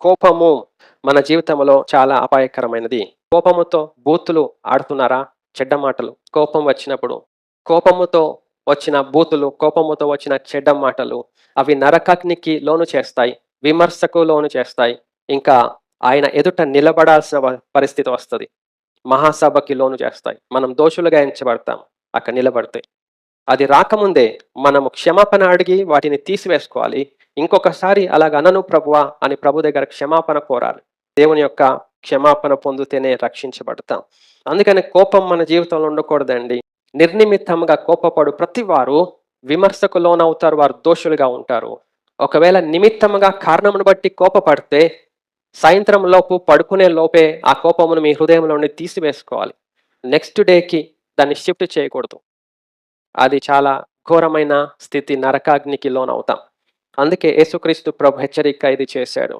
కోపము మన జీవితంలో చాలా అపాయకరమైనది. కోపముతో బూతులు ఆడుతున్నారా? చెడ్డ మాటలు. కోపం వచ్చినప్పుడు. కోపముతో వచ్చిన బూతులు కోపముతో వచ్చిన చెడ్డ మాటలు అవి నరకాగ్నికి లోను చేస్తాయి. విమర్శకు లోను చేస్తాయి. ఇంకా ఆయన ఎదుట నిలబడాల్సిన పరిస్థితి వస్తుంది. మహాసభకి లోను చేస్తాయి. మనం దోషులుగా ఎంచబడతాం. అక్కడ నిలబడితే. అది రాకముందే మనము క్షమాపణ అడిగి వాటిని తీసివేసుకోవాలి. ఇంకొకసారి అలాగ అనను ప్రభువా అని ప్రభు దగ్గర క్షమాపణ కోరాలి. దేవుని యొక్క క్షమాపణ పొందితేనే రక్షించబడతాం. అందుకని కోపం మన జీవితంలో ఉండకూడదండి. నిర్నిమిత్తంగా కోపపడు ప్రతి వారు విమర్శకు లోనవుతారు వారు దోషులుగా ఉంటారు. ఒకవేళ నిమిత్తముగా కారణమును బట్టి కోపపడితే సాయంత్రం లోపు పడుకునే లోపే ఆ కోపమును మీ హృదయంలో నుండి తీసివేసుకోవాలి. నెక్స్ట్ డేకి దాన్ని షిఫ్ట్ చేయకూడదు. అది చాలా ఘోరమైన స్థితి నరకాగ్నికి లోనవుతాం. అందుకే యేసుక్రీస్తు ప్రభు హెచ్చరిక ఇది చేశాడు.